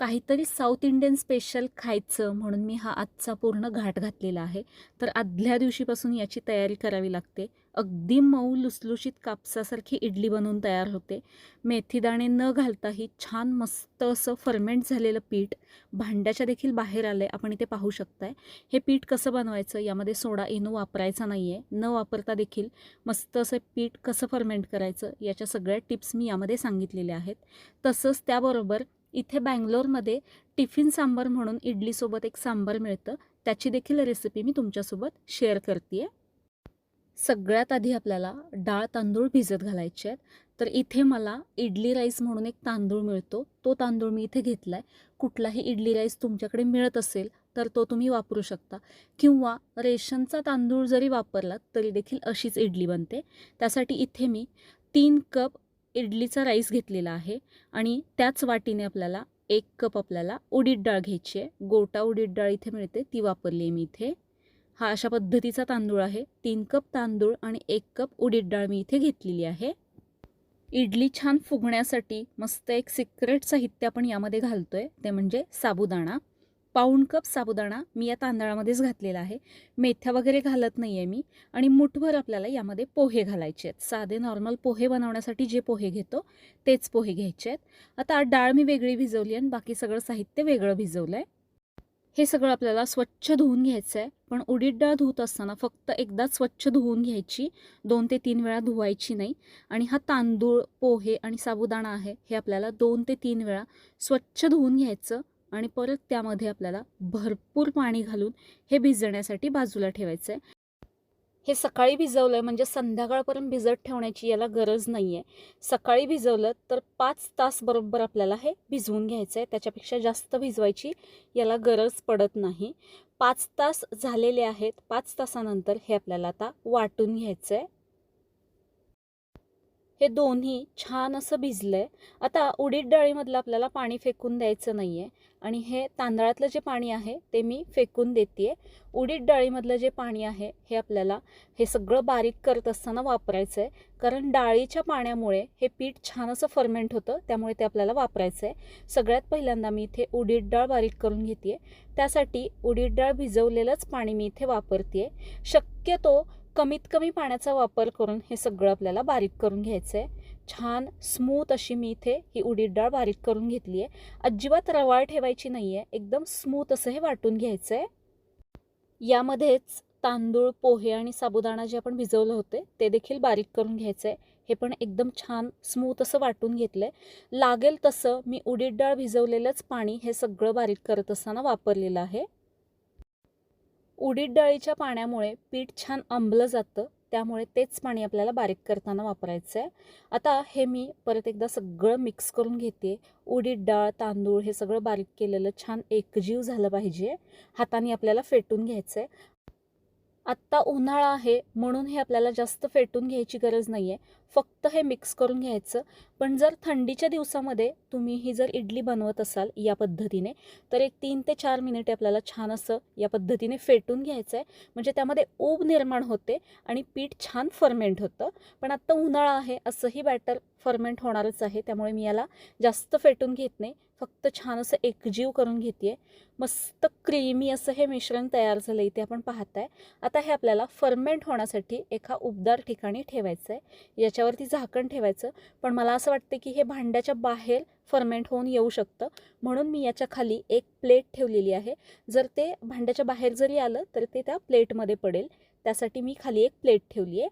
काहीतरी south Indian special खायचं म्हणून मी हा आजचा पूर्ण घाट घातलेला आहे. तर आदल्या दिवशीपासून याची तयारी करावी लागते. अगदी मऊ लुसलुशीत कापसासारखी इडली बनवून तयार होते. मेथीदाणे न घालताही छान मस्त असं फर्मेंट झालेलं पीठ भांड्याच्या देखील बाहेर आलं आहे आपण इथे पाहू शकताय. हे पीठ कसं बनवायचं? यामध्ये सोडा इनो वापरायचा नाही आहे न वापरता देखील मस्त असं पीठ कसं फर्मेंट करायचं? याच्या सगळ्या टिप्स मी यामध्ये सांगितलेल्या आहेत. तसंच त्याबरोबर इथे बँगलोरमध्ये टिफिन सांबार म्हणून इडलीसोबत एक सांबार मिळतं. त्याची देखील रेसिपी मी तुमच्यासोबत शेअर करते सगळ्यात आधी आपल्याला डाळ तांदूळ भिजत घालायचे आहेत. तर इथे मला इडली राईस म्हणून एक तांदूळ मिळतो. तो तांदूळ मी इथे घेतला आहे कुठलाही इडली राईस तुमच्याकडे मिळत असेल तर तो तुम्ही वापरू शकता. किंवा रेशनचा तांदूळ जरी वापरलात तरी देखील अशीच इडली बनते. त्यासाठी इथे मी तीन कप इडलीचा राईस घेतलेला आहे आणि त्याच वाटीने आपल्याला एक कप आपल्याला उडीद डाळ घ्यायची आहे. गोटा उडीद डाळ इथे मिळते ती वापरली आहे मी इथे. हा अशा पद्धतीचा तांदूळ आहे. तीन कप तांदूळ आणि एक कप उडीद डाळ मी इथे घेतलेली आहे. इडली छान फुगण्यासाठी मस्त एक सिक्रेट साहित्य आपण यामध्ये घालतो आहे ते म्हणजे साबुदाणा. पाऊण कप साबुदाणा मी या तांदळामध्येच घातलेला आहे. मेथ्या वगैरे घालत नाही आहे मी आणि मुठभर आपल्याला यामध्ये पोहे घालायचे आहेत. साधे नॉर्मल पोहे बनवण्यासाठी जे पोहे घेतो तेच पोहे घ्यायचे आहेत. आता डाळ मी वेगळी भिजवली आणि बाकी सगळं साहित्य वेगळं भिजवलं आहे हे सगळं आपल्याला स्वच्छ धुवून घ्यायचं आहे. पण उडीद डाळ धुत असताना फक्त एकदा स्वच्छ धुवून घ्यायची. दोन ते तीन वेळा धुवायची नाही. आणि हा तांदूळ पोहे आणि साबुदाणा आहे हे आपल्याला दोन ते तीन वेळा स्वच्छ धुवून घ्यायचं. आणि परत त्यामध्ये आपल्याला भरपूर पाणी घालून हे भिजण्यासाठी बाजूला ठेवायचं आहे हे सकाळी भिजवलं आहे म्हणजे संध्याकाळपर्यंत भिजत ठेवण्याची याला गरज नाही आहे सकाळी भिजवलं तर पाच तास बरोबर आपल्याला हे भिजवून घ्यायचं आहे त्याच्यापेक्षा जास्त भिजवायची याला गरज पडत नाही. पाच तास झालेले आहेत. पाच तासानंतर हे आपल्याला आता वाटून घ्यायचं आहे हे दोन्ही छान असं भिजलं आहे आता उडीद डाळीमधलं आपल्याला पाणी फेकून द्यायचं नाही आहे आणि हे तांदळातलं जे पाणी आहे ते मी फेकून देते आहे उडीद डाळीमधलं जे पाणी आहे हे आपल्याला हे सगळं बारीक करत असताना वापरायचं आहे कारण डाळीच्या पाण्यामुळे हे पीठ छान असं फर्मेंट होतं त्यामुळे ते आपल्याला वापरायचं आहे सगळ्यात पहिल्यांदा मी इथे उडीद डाळ बारीक करून घेते त्यासाठी उडीद डाळ भिजवलेलंच पाणी मी इथे वापरते शक्यतो कमीत कमी पाण्याचा वापर करून हे सगळं आपल्याला बारीक करून घ्यायचं आहे छान स्मूथ अशी मी इथे ही उडीद डाळ बारीक करून घेतली आहे. अजिबात रवाळ ठेवायची नाही आहे एकदम स्मूथ असं हे वाटून घ्यायचं आहे यामध्येच तांदूळ पोहे आणि साबुदाणा जे आपण भिजवलं होते ते देखील बारीक करून घ्यायचं आहे हे पण एकदम छान स्मूथ असं वाटून घेतलं आहे लागेल तसं मी उडीद डाळ भिजवलेलंच पाणी हे सगळं बारीक करत असताना वापरलेलं आहे. उडीद डाळीच्या पाण्यामुळे पीठ छान आंबलं जातं त्यामुळे तेच पाणी आपल्याला बारीक करताना वापरायचं आहे आता हे मी परत एकदा सगळं मिक्स करून घेते. उडीद डाळ तांदूळ हे सगळं बारीक केलेलं छान एकजीव झालं पाहिजे. हाताने आपल्याला फेटून घ्यायचं आहे आत्ता उन्हाळा आहे म्हणून हे आपल्याला जास्त फेटून घ्यायची गरज नाही आहे फक्त हे मिक्स करून घ्यायचं. पण जर थंडीच्या दिवसामध्ये तुम्ही ही जर इडली बनवत असाल या पद्धतीने तर एक तीन ते चार मिनिटे आपल्याला छान असं या पद्धतीने फेटून घ्यायचं आहे म्हणजे त्यामध्ये ऊब निर्माण होते आणि पीठ छान फर्मेंट होतं. पण आत्ता उन्हाळा आहे असंही बॅटर फर्मेंट होणारच आहे. त्यामुळे मी याला जास्त फेटून घेत नाही. फक्त छान असं एकजीव करून घेते मस्त क्रीमी असं हे मिश्रण तयार झालं इथे आपण पाहताय. आता हे आपल्याला फर्मेंट होण्यासाठी एका उबदार ठिकाणी ठेवायचं आहे त्याच्यावरती झाकण ठेवायचं. पण मला असं वाटतं की हे भांड्याच्या बाहेर फर्मेंट होऊन येऊ शकतं. म्हणून मी याच्या खाली एक प्लेट ठेवलेली आहे. जर ते भांड्याच्या बाहेर जरी आलं तर ते त्या प्लेटमध्ये पडेल. त्यासाठी मी खाली एक प्लेट ठेवली आहे.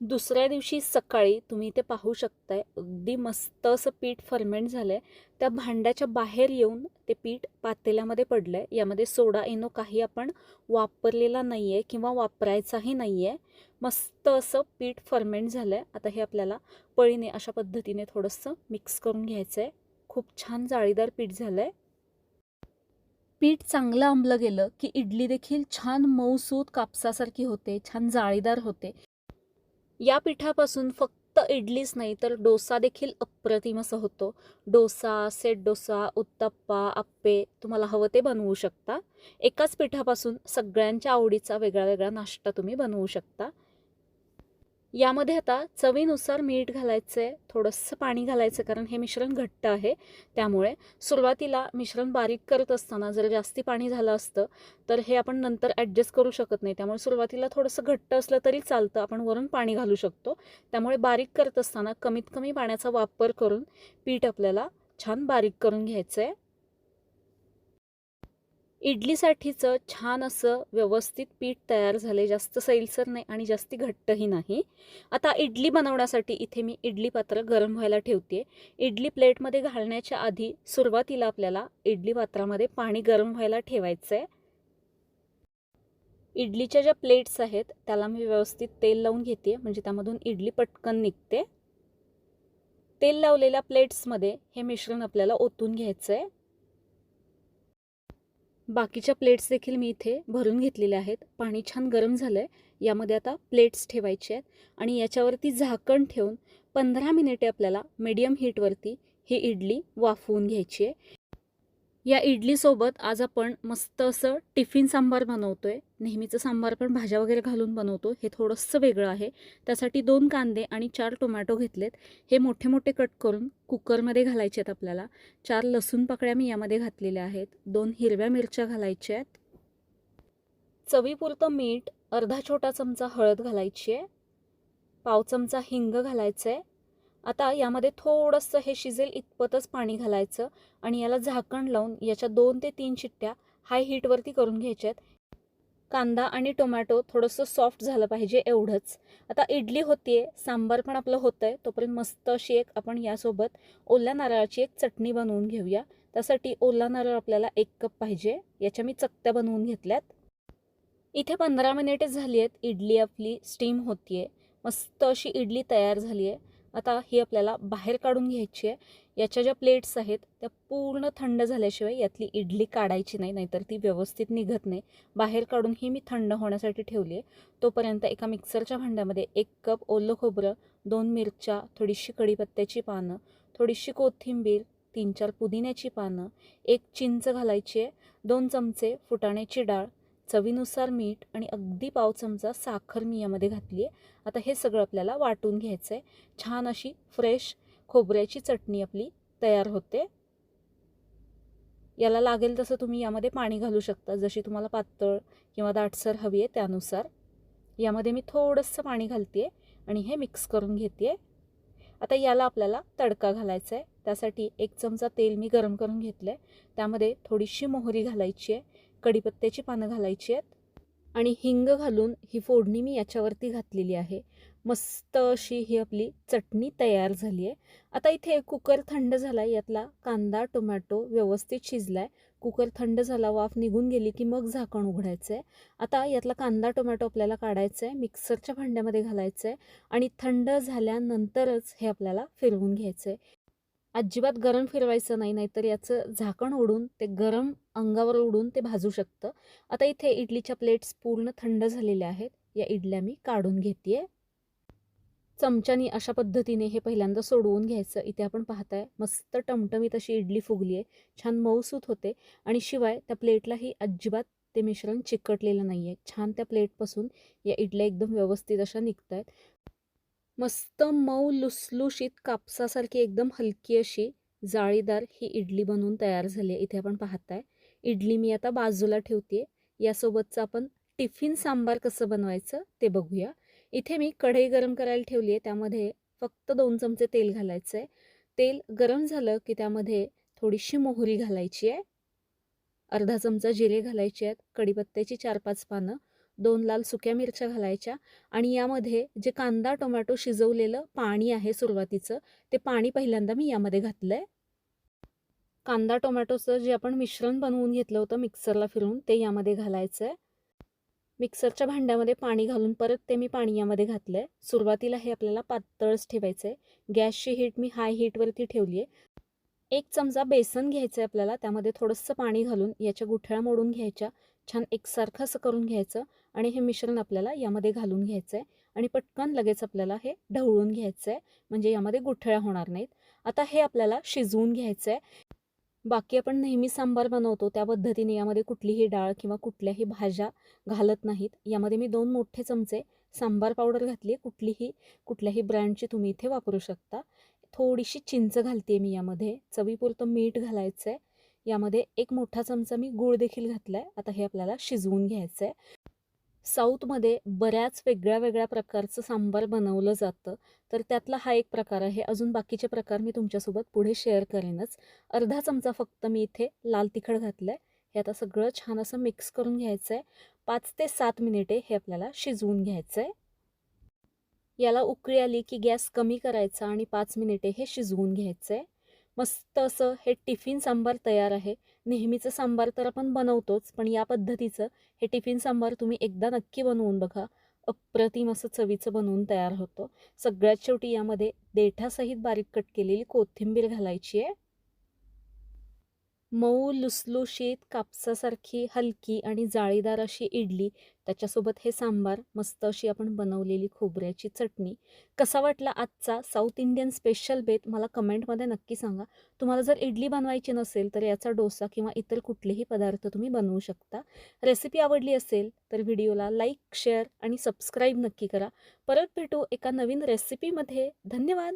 दुसऱ्या दिवशी सकाळी तुम्ही ते पाहू शकताय अगदी मस्त असं पीठ फर्मेंट झालं आहे त्या भांड्याच्या बाहेर येऊन ते पीठ पातेल्यामध्ये पडलं आहे यामध्ये सोडा इनो काही आपण वापरलेला नाही आहे किंवा वापरायचाही नाही आहे मस्त असं पीठ फर्मेंट झालं आहे आता हे आपल्याला पळीने अशा पद्धतीने थोडंसं मिक्स करून घ्यायचं आहे खूप छान जाळीदार पीठ झालं आहे पीठ चांगलं आंबलं गेलं की इडली देखील छान मऊसूत कापसासारखी होते छान जाळीदार होते. या पिठापासून फक्त इडलीच नाही तर डोसा देखील अप्रतिम असं होतो. डोसा सेट डोसा उत्तप्पा आप्पे तुम्हाला हवं ते बनवू शकता. एकाच पिठापासून सगळ्यांच्या आवडीचा वेगळा वेगळा नाश्ता तुम्ही बनवू शकता. यामध्ये आता चवीनुसार मीठ घालायचं आहे थोडंसं पाणी घालायचं कारण हे मिश्रण घट्ट आहे. त्यामुळे सुरुवातीला मिश्रण बारीक करत असताना जर जास्ती पाणी झालं असतं तर हे आपण नंतर ॲडजस्ट करू शकत नाही. त्यामुळे सुरुवातीला थोडंसं घट्ट असलं तरी चालतं. आपण वरून पाणी घालू शकतो. त्यामुळे बारीक करत असताना कमीत कमी पाण्याचा वापर करून पीठ आपल्याला छान बारीक करून घ्यायचं आहे इडलीसाठीचं छान असं व्यवस्थित पीठ तयार झाले जास्त सैलसर नाही आणि जास्त घट्टही नाही. आता इडली बनवण्यासाठी इथे मी इडली पात्र गरम व्हायला ठेवते इडली प्लेटमध्ये घालण्याच्या आधी सुरुवातीला आपल्याला इडली पात्रामध्ये पाणी गरम व्हायला ठेवायचं आहे इडलीच्या ज्या प्लेट्स आहेत त्याला मी व्यवस्थित तेल लावून घेते म्हणजे त्यामधून इडली पटकन निघते. तेल लावलेल्या प्लेट्समध्ये हे मिश्रण आपल्याला ओतून घ्यायचं आहे बाकीच्या प्लेट्स देखील मी इथे भरून घेतलेल्या आहेत. पाणी छान गरम झालं आहे यामध्ये आता प्लेट्स ठेवायचे आहेत. आणि याच्यावरती झाकण ठेवून पंधरा मिनिटे आपल्याला मीडियम हीटवरती ही इडली वाफवून घ्यायची आहे. या इडलीसोबत आज आपण मस्त असं टिफिन सांबार बनवतो आहे नेहमीचं सांबार पण भाज्या वगैरे घालून बनवतो. हे थोडंसं वेगळं आहे. त्यासाठी दोन कांदे आणि चार टोमॅटो घेतलेत. हे मोठे मोठे कट करून कुकरमध्ये घालायचे आहेत आपल्याला. चार लसूण पाकळ्या मी यामध्ये घातलेल्या आहेत. दोन हिरव्या मिरच्या घालायच्या आहेत. चवीपुरतं मीठ अर्धा छोटा चमचा हळद घालायची आहे. पाव चमचा हिंग घालायचं आहे आता यामध्ये थोडंसं हे शिजेल इतपतच पाणी घालायचं आणि याला झाकण लावून याच्या दोन ते तीन शिट्ट्या हाय हीटवरती करून घ्यायच्यात कांदा आणि टोमॅटो थोडंसं सॉफ्ट झालं पाहिजे एवढंच. आता इडली होतीये सांबार पण आपलं होतं आहे तोपर्यंत मस्त अशी एक आपण यासोबत ओल्या नारळाची एक चटणी बनवून घेऊया. त्यासाठी ओला नारळ आपल्याला एक कप पाहिजे याच्या मी चकत्या बनवून घेतल्यात. इथे पंधरा मिनिटे झाली आहेत इडली आपली स्टीम होतीये. मस्त अशी इडली तयार झाली आहे आता ही आपल्याला बाहेर काढून घ्यायची आहे. याच्या ज्या प्लेट्स आहेत त्या पूर्ण थंड झाल्याशिवाय यातली इडली काढायची नाही नाहीतर ती व्यवस्थित निघत नाही. बाहेर काढून ही मी थंड होण्यासाठी ठेवली आहे. तोपर्यंत एका मिक्सरच्या भांड्यामध्ये एक कप ओलं खोबरं दोन मिरच्या थोडीशी कढीपत्त्याची पानं थोडीशी कोथिंबीर तीन चार पुदिन्याची पानं एक चिंच घालायची आहे दोन चमचे फुटाण्याची डाळ चवीनुसार मीठ आणि अगदी पाव चमचा साखर मी यामध्ये घातली आहे. आता हे सगळं आपल्याला वाटून घ्यायचं आहे छान अशी फ्रेश खोबऱ्याची चटणी आपली तयार होते. याला लागेल तसं तुम्ही यामध्ये पाणी घालू शकता. जशी तुम्हाला पातळ किंवा दाटसर हवी आहे त्यानुसार. यामध्ये मी थोडंसं पाणी घालते आहे आणि हे मिक्स करून घेते आहे आता याला आपल्याला तडका घालायचा आहे त्यासाठी एक चमचा तेल मी गरम करून घेतलं आहे त्यामध्ये थोडीशी मोहरी घालायची आहे कढीपत्त्याची पानं घालायची आहेत. आणि हिंग घालून ही फोडणी मी याच्यावरती घातलेली आहे. मस्त अशी ही आपली चटणी तयार झाली आहे. आता इथे कुकर थंड झाला आहे यातला कांदा टोमॅटो व्यवस्थित शिजला आहे कुकर थंड झाला वाफ निघून गेली की मग झाकण उघडायचं आहे आता यातला कांदा टोमॅटो आपल्याला काढायचा आहे मिक्सरच्या भांड्यामध्ये घालायचं आहे आणि थंड झाल्यानंतरच हे आपल्याला फिरवून घ्यायचं आहे अजिबात गरम फिरवायचं नाही नाहीतर याचं झाकण ओढून ते गरम अंगावर उडून ते भाजू शकतं. आता इथे इडलीच्या प्लेट्स पूर्ण थंड झालेल्या आहेत. या इडल्या मी काढून घेते चमच्यानी अशा पद्धतीने हे पहिल्यांदा सोडवून घ्यायचं. इथे आपण पाहताय मस्त टमटमीत अशी इडली फुगली आहे छान मऊसूत होते. आणि शिवाय त्या प्लेटलाही अजिबात ते मिश्रण चिकटलेलं नाही आहे छान त्या प्लेटपासून या इडल्या एकदम व्यवस्थित अशा निघत आहेत मस्त मऊ लुसलुशीत कापसासारखी एकदम हलकी अशी जाळीदार ही इडली बनवून तयार झाली आहे. इथे आपण पाहताय. इडली मी आता बाजूला ठेवते यासोबतचं आपण टिफिन सांबार कसं बनवायचं ते बघूया. इथे मी कढई गरम करायला ठेवली आहे. त्यामध्ये फक्त दोन चमचे तेल घालायचं आहे तेल गरम झालं की त्यामध्ये थोडीशी मोहरी घालायची आहे. अर्धा चमचा जिरे घालायचे आहेत. कढीपत्त्याची चार पाच पानं. दोन लाल सुक्या मिरच्या घालायच्या आणि यामध्ये जे कांदा टोमॅटो शिजवलेलं पाणी आहे सुरुवातीचं ते पाणी पहिल्यांदा मी यामध्ये घातलं आहे कांदा टोमॅटोचं जे आपण मिश्रण बनवून घेतलं होतं मिक्सरला फिरून ते यामध्ये घालायचं आहे मिक्सरच्या भांड्यामध्ये पाणी घालून परत ते मी पाणी यामध्ये घातलं आहे सुरुवातीला हे आपल्याला पातळच ठेवायचं आहे गॅसची हीट मी हाय हीटवरती ठेवली आहे एक चमचा बेसन घ्यायचं आहे आपल्याला त्यामध्ये थोडंसं पाणी घालून याच्या गुठळ्या मोडून घ्यायच्या. छान एकसारखं असं करून घ्यायचं आणि हे मिश्रण आपल्याला यामध्ये घालून घ्यायचं आहे आणि पटकन लगेच आपल्याला हे ढवळून घ्यायचं आहे म्हणजे यामध्ये गुठळ्या होणार नाहीत. आता हे आपल्याला शिजवून घ्यायचं आहे बाकी आपण नेहमी सांबार बनवतो. त्या पद्धतीने यामध्ये कुठलीही डाळ किंवा कुठल्याही भाज्या घालत नाहीत. यामध्ये मी दोन मोठे चमचे सांबार पावडर घातली आहे. कुठलीही कुठल्याही ब्रँडची तुम्ही इथे वापरू शकता. थोडीशी चिंच घालते मी यामध्ये. चवीपुरतं मीठ घालायचं आहे यामध्ये एक मोठा चमचा मी गूळ देखील घातला आहे आता हे आपल्याला शिजवून घ्यायचं आहे साऊथमध्ये बऱ्याच वेगळ्या वेगळ्या प्रकारचं सांबार बनवलं जातं. तर त्यातला हा एक प्रकार आहे. अजून बाकीचे प्रकार मी तुमच्यासोबत पुढे शेअर करेनच. अर्धा चमचा फक्त मी इथे लाल तिखट घातलं आहे हे आता सगळं छान असं मिक्स करून घ्यायचं आहे पाच ते सात मिनिटे हे आपल्याला शिजवून घ्यायचं आहे याला उकळी आली की गॅस कमी करायचा आणि पाच मिनिटे हे शिजवून घ्यायचं आहे मस्त असं हे टिफिन सांबार तयार आहे. नेहमीचं सांबार तर आपण बनवतोच पण या पद्धतीचं हे टिफिन सांबार तुम्ही एकदा नक्की बनवून बघा. अप्रतिम असं चवीचं बनवून तयार होतं. सगळ्यात शेवटी यामध्ये देठासहित बारीक कट केलेली कोथिंबीर घालायची आहे. मऊ लुसलुशीत कापसासारखी हलकी आणि जाळीदार अशी इडली त्याच्यासोबत हे सांबार मस्त अशी आपण बनवलेली खोबऱ्याची चटणी. कसा वाटला आजचा साऊथ इंडियन स्पेशल बेत मला कमेंटमध्ये नक्की सांगा. तुम्हाला जर इडली बनवायची नसेल तर याचा डोसा किंवा इतर कुठलेही पदार्थ तुम्ही बनवू शकता. रेसिपी आवडली असेल तर व्हिडिओला लाईक शेअर आणि सबस्क्राईब नक्की करा. परत भेटू एका नवीन रेसिपीमध्ये धन्यवाद!